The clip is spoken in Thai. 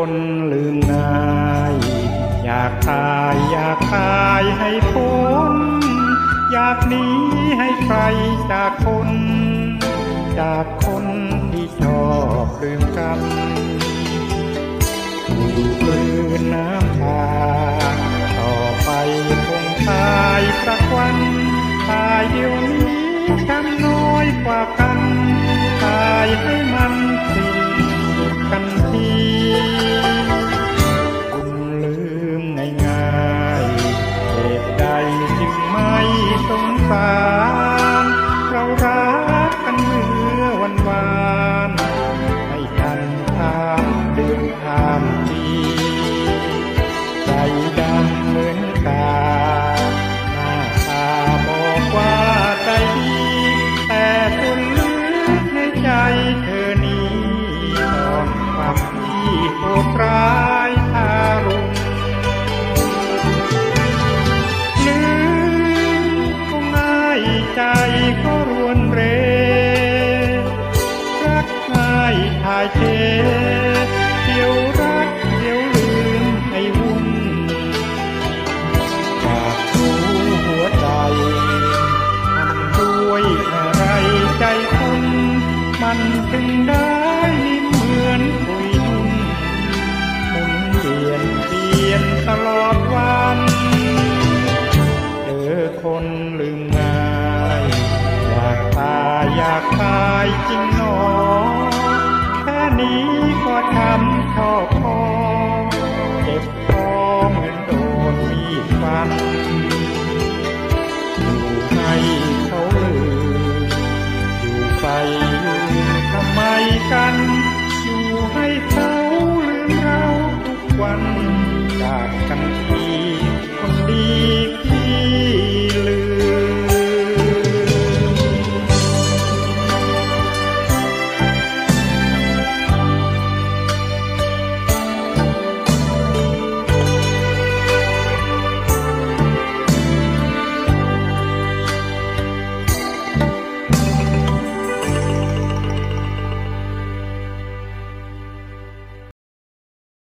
คนลืมนาย อยากตายอยากตายให้พ้น อยากหนีให้ไกลจากคน จากคนที่ชอบลืมกันอยู่กลืนน้ำตาต่อไปคงตายสักวัน ตายเดี๋ยวนี้ช้ำน้อยกว่ากัน ส มันถึงได้นิ่มเหมือนปุยนุ่นหมุนเปลี่ยนเปลี่ยนตลอดวันเจอคนลืมง่ายอยากตายอยากตายจริงหนอแค่นี้ก็ช้ำชอบพอเจ็บคอเหมือนโดนมีดฟันอยู่ให้ จากกันที